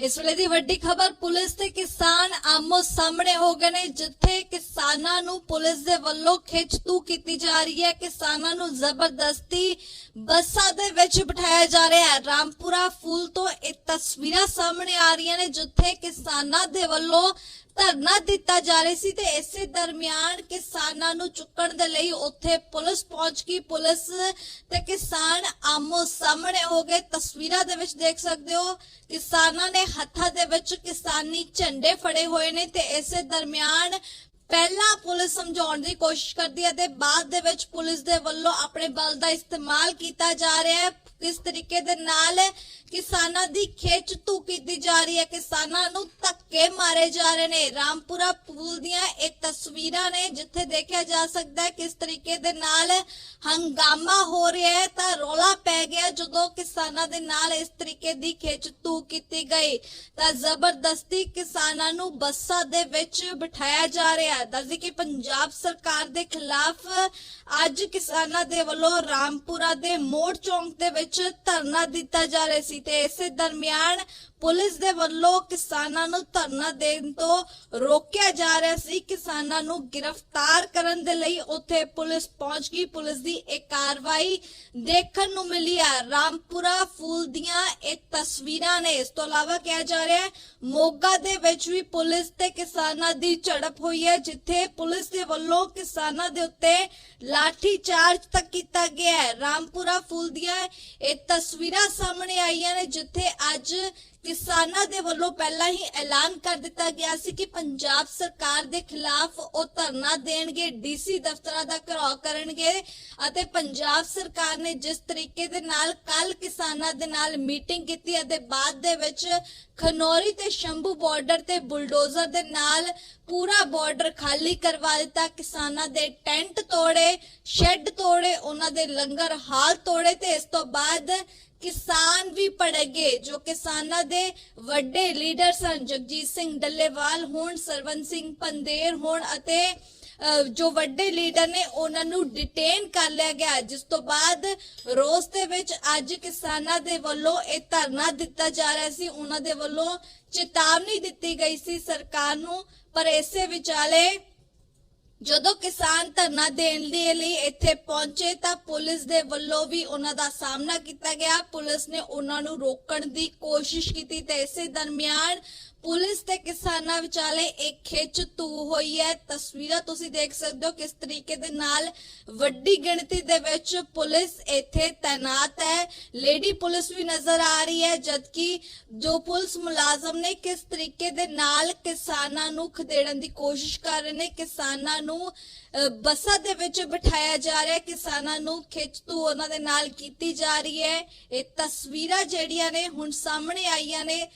ਇਸ ਵੇਲੇ ਦੀ ਵੱਡੀ ਖਬਰ ਪੁਲਿਸ ਤੇ ਕਿਸਾਨ ਆਮੋ ਸਾਹਮਣੇ ਹੋ ਗਏ ਨੇ, ਜਿੱਥੇ ਕਿਸਾਨਾਂ ਨੂੰ ਪੁਲਿਸ ਦੇ ਵੱਲੋਂ ਖਿੱਚਤੂ ਕੀਤੀ ਜਾ ਰਹੀ ਹੈ। ਕਿਸਾਨਾਂ ਨੂੰ ਜ਼ਬਰਦਸਤੀ ਬੱਸਾਂ ਦੇ ਵਿੱਚ ਬਿਠਾਇਆ ਜਾ ਰਿਹਾ ਹੈ। ਰਾਮਪੁਰਾ ਫੂਲ ਤੋਂ ਇਹ ਤਸਵੀਰਾਂ ਸਾਹਮਣੇ ਆ ਰਹੀਆਂ ਨੇ, ਜਿੱਥੇ ਕਿਸਾਨਾਂ ਦੇ ਵੱਲੋਂ ਧਰਨਾ ਦਿੱਤਾ ਜਾ ਰਿਹਾ ਸੀ ਤੇ ਇਸੇ ਦਰਮਿਆਨ ਕਿਸਾਨਾਂ ਨੂੰ ਚੁੱਕਣ ਦੇ ਲਈ ਉੱਥੇ ਪੁਲਿਸ ਪਹੁੰਚ ਗਈ। ਪੁਲਿਸ ਤੇ ਕਿਸਾਨ ਆਮੋ ਸਾਹਮਣੇ ਹੋ ਗਏ। ਤਸਵੀਰਾਂ ਦੇ ਵਿੱਚ ਦੇਖ ਸਕਦੇ ਹੋ, ਕਿਸਾਨਾਂ ਨੇ ਹੱਥਾਂ ਦੇ ਵਿੱਚ ਕਿਸਾਨੀ ਝੰਡੇ ਫੜੇ ਹੋਏ ਨੇ ਤੇ ਇਸੇ ਦਰਮਿਆਨ ਪਹਿਲਾਂ ਪੁਲਿਸ ਸਮਝਾਉਣ ਦੀ ਕੋਸ਼ਿਸ਼ ਕਰਦੀ ਹੈ ਤੇ ਬਾਅਦ ਦੇ ਵਿੱਚ ਪੁਲਿਸ ਦੇ ਵੱਲੋਂ ਆਪਣੇ ਬਲ ਦਾ ਇਸਤੇਮਾਲ ਕੀਤਾ ਜਾ ਰਿਹਾ ਹੈ। ਕਿਸ ਤਰੀਕੇ ਦੇ ਨਾਲ ਕਿਸਾਨਾਂ ਦੀ ਖੇਚ ਧੂ ਕੀਤੀ ਜਾ ਰਹੀ ਹੈ। ਕਿਸਾਨਾਂ ਨੂੰ ਧੱਕੇ ਮਾਰੇ ਜਾ ਰਹੇ ਨੇ। ਰਾਮਪੁਰਾ ਪੁਲ ਦੀਆਂ ਇਹ ਤਸਵੀਰਾਂ ਨੇ, ਜਿੱਥੇ ਦੇਖਿਆ ਜਾ ਸਕਦਾ ਹੈ ਕਿਸ ਤਰੀਕੇ ਦੇ ਨਾਲ ਹੰਗਾਮਾ ਹੋ ਰਿਹਾ ਹੈ। ਤਾਂ ਰੋਲਾ ਪੈ ਗਿਆ ਜਦੋਂ ਕਿਸਾਨਾਂ ਦੇ ਨਾਲ ਇਸ ਤਰੀਕੇ ਦੀ ਖੇਚ ਧੂ ਕੀਤੀ ਗਈ। ਤਾਂ ਜ਼ਬਰਦਸਤੀ ਕਿਸਾਨਾਂ ਨੂੰ ਬੱਸਾਂ ਦੇ ਵਿੱਚ ਬਿਠਾਇਆ ਜਾ ਰਿਹਾ ਹੈ। ਦੱਸਦੀ ਕਿ ਪੰਜਾਬ ਸਰਕਾਰ ਦੇ ਖਿਲਾਫ ਅੱਜ ਕਿਸਾਨਾਂ ਦੇ ਵੱਲੋਂ ਰਾਮਪੁਰਾ ਦੇ ਮੋੜ ਚੌਂਕ ਦੇ ਵਿੱਚ ਧਰਨਾ ਦਿੱਤਾ ਜਾ ਰਿਹਾ ਸੀ। ਤੇ ਇਸੇ ਦਰਮਿਆਨ ਪੁਲਿਸ ਦੇ ਵੱਲੋਂ ਕਿਸਾਨਾਂ ਨੂੰ ਧਰਨਾ ਦੇਣ ਤੋਂ ਰੋਕਿਆ ਜਾ ਰਿਹਾ ਸੀ। ਕਿਸਾਨਾਂ ਨੂੰ ਗ੍ਰਿਫਤਾਰ ਕਰਨ ਦੇ ਲਈ ਉੱਥੇ ਪੁਲਿਸ ਪਹੁੰਚ ਗਈ। ਪੁਲਿਸ ਦੀ ਇਹ ਕਾਰਵਾਈ ਦੇਖਣ ਨੂੰ ਮਿਲੀ ਹੈ ਰਾਮਪੁਰਾ ਫੂਲ ਦੀਆਂ ਇਹ ਤਸਵੀਰਾਂ ਨੇ। ਇਸ ਤੋਂ ਇਲਾਵਾ ਕਿਹਾ ਜਾ ਰਿਹਾ ਹੈ, ਮੋਗਾ ਦੇ ਵਿੱਚ ਵੀ ਪੁਲਿਸ ਤੇ ਕਿਸਾਨਾਂ ਦੀ ਝੜਪ ਹੋਈ ਹੈ, ਜਿੱਥੇ ਪੁਲਿਸ ਦੇ ਵੱਲੋਂ ਕਿਸਾਨਾਂ ਦੇ ਉੱਤੇ ਲਾਠੀ ਚਾਰਜ ਤੱਕ ਕੀਤਾ ਗਿਆ ਹੈ। ਰਾਮਪੁਰਾ ਫੂਲ ਦੀਆਂ ਇਹ ਤਸਵੀਰਾਂ ਸਾਹਮਣੇ ਆਈਆਂ ਨੇ ਜਿੱਥੇ ਅੱਜ ਕਿਸਾਨਾਂ ਦੇ ਵੱਲੋਂ ਪਹਿਲਾਂ ਹੀ ਐਲਾਨ ਕਰ ਦਿੱਤਾ ਗਿਆ ਸੀ ਕਿ ਪੰਜਾਬ ਸਰਕਾਰ ਦੇ ਖਿਲਾਫ ਉਹ ਧਰਨਾ ਦੇਣਗੇ, ਡੀਸੀ ਦਫ਼ਤਰਾਂ ਦਾ ਘਿਰਾਓ ਕਰਨਗੇ ਅਤੇ ਪੰਜਾਬ ਸਰਕਾਰ ਨੇ ਜਿਸ ਤਰੀਕੇ ਦੇ ਨਾਲ ਕੱਲ ਕਿਸਾਨਾਂ ਦੇ ਨਾਲ ਮੀਟਿੰਗ ਕੀਤੀ ਅਤੇ ਬਾਅਦ ਦੇ ਵਿੱਚ ਖਨੌਰੀ ਤੇ ਸ਼ੰਭੂ ਬਾਰਡਰ ਤੇ ਬੁਲਡੋਜ਼ਰ ਦੇ ਨਾਲ ਪੂਰਾ ਬਾਰਡਰ ਖਾਲੀ ਕਰਵਾ ਦਿੱਤਾ। ਕਿਸਾਨਾਂ ਦੇ ਟੈਂਟ ਤੋੜੇ, ਸ਼ੈੱਡ ਤੋੜੇ, ਉਹਨਾਂ ਦੇ ਲੰਗਰ ਹਾਲ ਤੋੜੇ ਤੇ ਇਸ ਤੋਂ ਬਾਅਦ ਕਿਸਾਨ ਵੀ ਪੜਗੇ ਜੋ ਕਿਸਾਨਾਂ ਦੇ ਵੱਡੇ ਲੀਡਰ ਸਨ, ਜਗਜੀਤ ਸਿੰਘ ਡੱਲੇਵਾਲ ਹੋਣ ਸਰਵਨ ਸਿੰਘ ਪੰਦੇਰ ਹੋਣ ਅਤੇ ਜੋ ਵੱਡੇ ਲੀਡਰ ਨੇ, ਉਹਨਾਂ ਨੂੰ ਡਿਟੇਨ ਕਰ ਲਿਆ ਗਿਆ। ਜਿਸ ਤੋਂ ਬਾਅਦ ਰੋਸ ਦੇ ਵਿੱਚ ਅੱਜ ਕਿਸਾਨਾਂ ਦੇ ਵੱਲੋਂ ਇਹ ਧਰਨਾ ਦਿੱਤਾ ਜਾ ਰਿਹਾ ਸੀ। ਉਹਨਾਂ ਦੇ ਵੱਲੋਂ ਚੇਤਾਵਨੀ ਦਿੱਤੀ ਗਈ ਸੀ। ਸਰਕਾਰ ਨੂੰ ਪਰ ਇਸੇ ਵਿਚਾਲੇ ਜਦੋਂ ਕਿਸਾਨ ਧਰਨਾ ਦੇਣ ਦੇ ਲਈ ਇੱਥੇ ਪਹੁੰਚੇ ਤਾਂ ਪੁਲਿਸ ਦੇ ਵੱਲੋਂ ਵੀ ਉਹਨਾਂ ਦਾ ਸਾਹਮਣਾ ਕੀਤਾ ਗਿਆ। ਪੁਲਿਸ ਨੇ ਉਹਨਾਂ ਨੂੰ ਰੋਕਣ ਦੀ ਕੋਸ਼ਿਸ਼ ਕੀਤੀ ਤੇ ਇਸੇ ਦਰਮਿਆਨ ਪੁਲਿਸ ਤੇ ਕਿਸਾਨਾਂ ਵਿਚਾਲੇ ਇੱਕ ਖਿੱਚ ਤੂ ਹੋਈ ਹੈ। ਤਸਵੀਰਾਂ ਤੁਸੀਂ ਦੇਖ ਸਕਦੇ ਹੋ ਕਿਸ ਤਰੀਕੇ ਦੇ ਨਾਲ ਵੱਡੀ ਗਿਣਤੀ ਦੇ ਵਿੱਚ ਪੁਲਿਸ ਇੱਥੇ ਤਾਇਨਾਤ ਹੈ। ਲੇਡੀ ਪੁਲਿਸ ਵੀ ਨਜ਼ਰ ਆ ਰਹੀ ਹੈ, ਜਦਕਿ ਜੋ ਪੁਲਿਸ ਮੁਲਾਜ਼ਮ ਨੇ ਕਿਸ ਤਰੀਕੇ ਦੇ ਨਾਲ ਕਿਸਾਨਾਂ ਨੂੰ ਖਦੇੜਨ ਦੀ ਕੋਸ਼ਿਸ਼ ਕਰ ਰਹੇ ਨੇ, ਕਿਸਾਨਾਂ ਨੂੰ ਬੱਸਾਂ ਦੇ ਵਿੱਚ ਬਿਠਾਇਆ ਜਾ ਰਿਹਾ ਹੈ। ਕਿਸਾਨਾਂ ਨੂੰ ਖਿੱਚ ਤੂ ਉਹਨਾਂ ਦੇ ਨਾਲ ਕੀਤੀ ਜਾ ਰਹੀ ਹੈ। ਇਹ ਤਸਵੀਰਾਂ ਜਿਹੜੀਆਂ ਨੇ ਹੁਣ ਸਾਹਮਣੇ ਆਈਆਂ ਨੇ।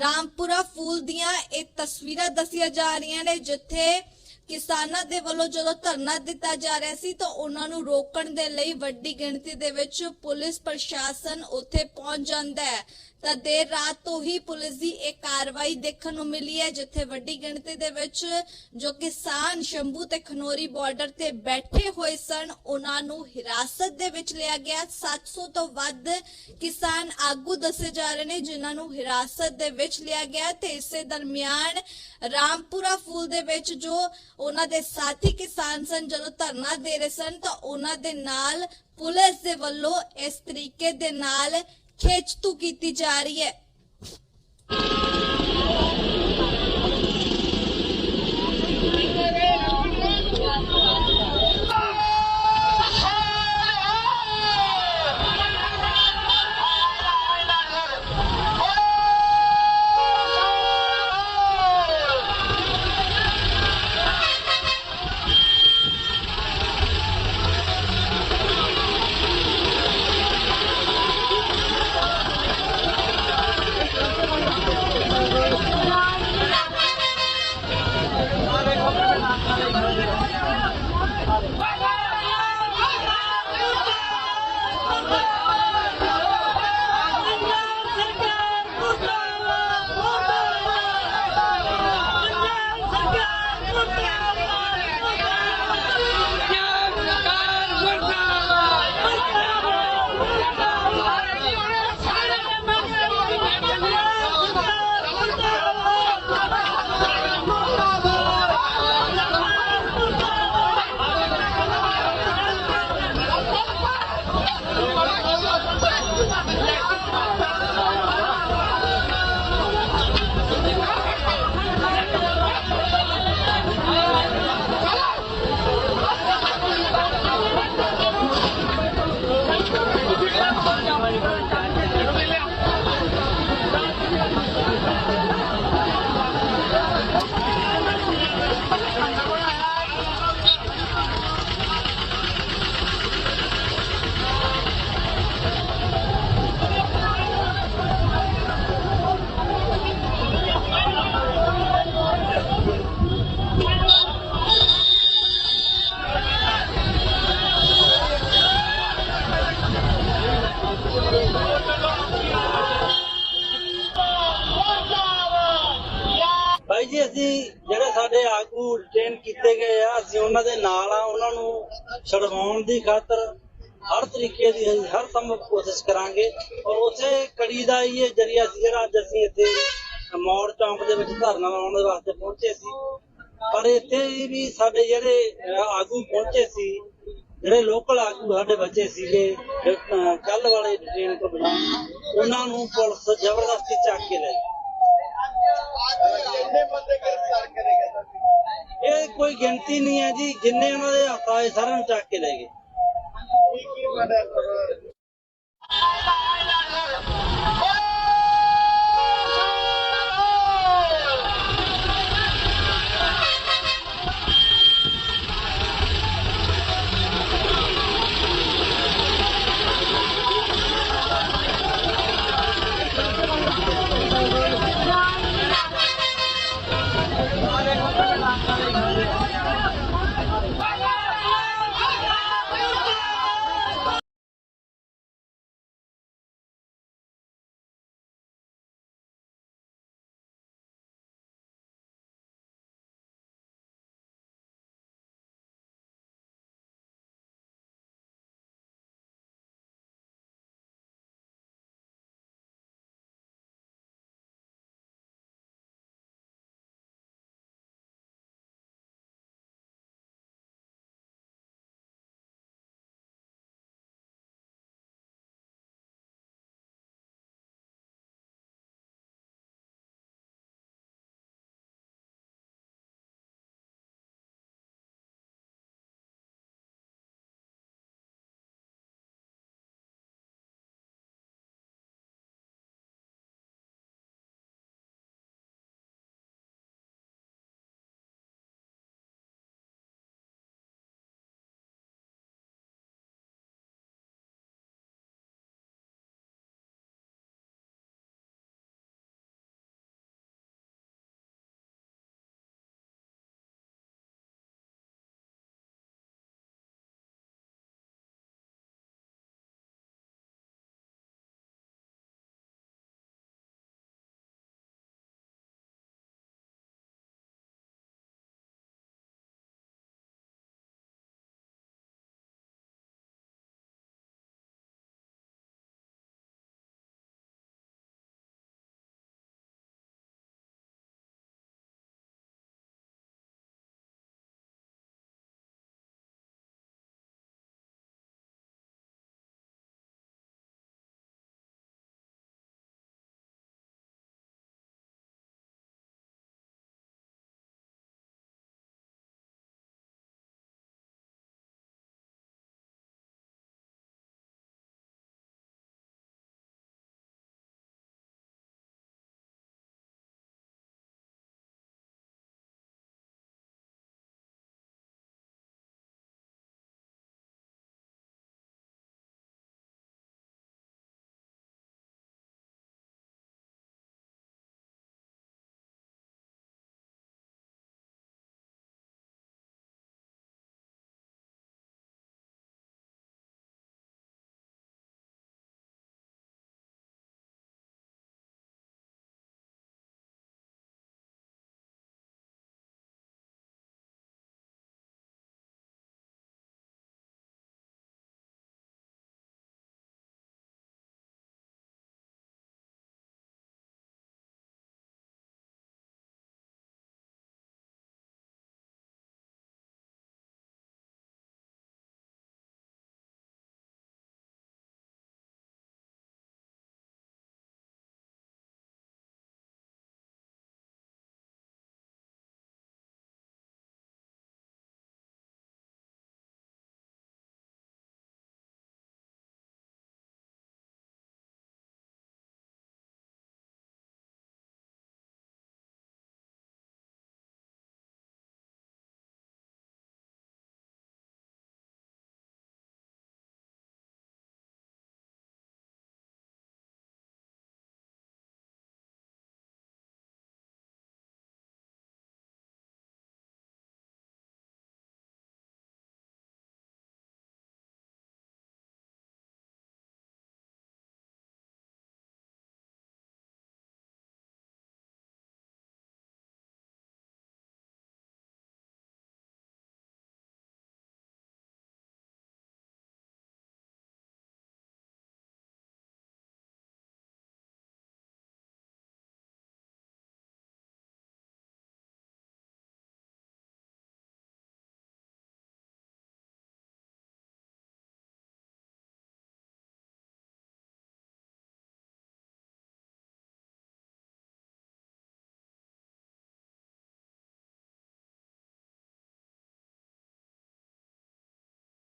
ਰਾਮਪੁਰਾ ਫੂਲ ਦੀਆਂ ਇਹ ਤਸਵੀਰਾਂ ਦੱਸੀਆਂ ਜਾ ਰਹੀਆਂ ਨੇ, ਜਿੱਥੇ ਕਿਸਾਨਾਂ ਦੇ ਵੱਲੋਂ ਜਦੋਂ ਧਰਨਾ ਦਿੱਤਾ ਜਾ ਰਿਹਾ ਸੀ, ਤਾਂ ਉਹਨਾਂ ਨੂੰ ਰੋਕਣ ਦੇ ਲਈ ਵੱਡੀ ਗਿਣਤੀ ਦੇ ਵਿੱਚ ਪੁਲਿਸ ਪ੍ਰਸ਼ਾਸਨ ਉੱਥੇ ਪਹੁੰਚ ਜਾਂਦਾ ਹੈ। ਤਾਂ ਦੇਰ ਰਾਤ ਤੋਂ ਹੀ ਪੁਲਿਸ ਦੀ ਇਹ ਕਾਰਵਾਈ ਦੇਖਣ ਨੂੰ ਮਿਲੀ ਹੈ, ਜਿੱਥੇ ਵੱਡੀ ਗਿਣਤੀ ਦੇ ਵਿੱਚ ਜੋ ਕਿਸਾਨ ਸ਼ੰਭੂ ਤੇ ਖਨੋਰੀ ਬਾਰਡਰ ਤੇ ਬੈਠੇ ਹੋਏ ਸਨ, ਉਹਨਾਂ ਨੂੰ ਹਿਰਾਸਤ ਦੇ ਵਿੱਚ ਲਿਆ ਗਿਆ। 700 ਤੋਂ ਵੱਧ ਕਿਸਾਨ ਆਗੂ ਦੱਸੇ ਜਾ ਰਹੇ ਨੇ, ਜਿਨ੍ਹਾਂ ਨੂੰ ਹਿਰਾਸਤ ਦੇ ਵਿੱਚ ਲਿਆ ਗਿਆ ਤੇ ਇਸੇ ਦਰਮਿਆਨ ਰਾਮਪੁਰਾ ਫੂਲ ਦੇ ਵਿੱਚ ਜੋ ਉਹਨਾਂ ਦੇ ਸਾਥੀ ਕਿਸਾਨ ਸਨ, ਜਦੋਂ ਧਰਨਾ ਦੇ ਰਹੇ ਸਨ, ਤਾਂ ਉਹਨਾਂ ਦੇ ਨਾਲ ਪੁਲਿਸ ਦੇ ਵੱਲੋਂ ਇਸ ਤਰੀਕੇ ਦੇ ਨਾਲ ਖਿੱਚਤੂ ਕੀਤੀ ਜਾ ਰਹੀ ਹੈ। ਛਡਵਾਉਣ ਦੀ ਖਾਤਰ ਹਰ ਤਰੀਕੇ ਦੀ ਅਸੀਂ ਹਰ ਸੰਭਵ ਕੋਸ਼ਿਸ਼ ਕਰਾਂਗੇ ਔਰ ਉਸੇ ਕੜੀ ਦਾ ਹੀ ਇਹ ਜਰੀਆ ਸੀ ਜਿਹੜਾ ਅੱਜ ਅਸੀਂ ਇੱਥੇ ਮੌੜ ਚੌਂਕ ਦੇ ਵਿੱਚ ਧਰਨਾ ਲਾਉਣ ਵਾਸਤੇ ਪਹੁੰਚੇ ਸੀ। ਪਰ ਇੱਥੇ ਵੀ ਸਾਡੇ ਜਿਹੜੇ ਆਗੂ ਪਹੁੰਚੇ ਸੀ, ਜਿਹੜੇ ਲੋਕਲ ਆਗੂ ਸਾਡੇ ਬੱਚੇ ਸੀਗੇ ਕੱਲ ਵਾਲੇ ਡਿਟੇਨ ਤੋਂ ਬਿਨਾਂ, ਉਹਨਾਂ ਨੂੰ ਪੁਲਿਸ ਜ਼ਬਰਦਸਤੀ ਚੱਕ ਕੇ ਲੈ ਗਈ। ਕਿੰਨੇ ਬੰਦੇ ਗ੍ਰਿਫਤਾਰ ਕੋਈ ਗਿਣਤੀ ਨਹੀਂ ਹੈ ਜੀ, ਜਿੰਨੇ ਉਹਨਾਂ ਦੇ ਹੱਥ ਆਏ ਸਾਰਿਆਂ ਨੂੰ ਚੱਕ ਕੇ ਲੈ ਗਏ।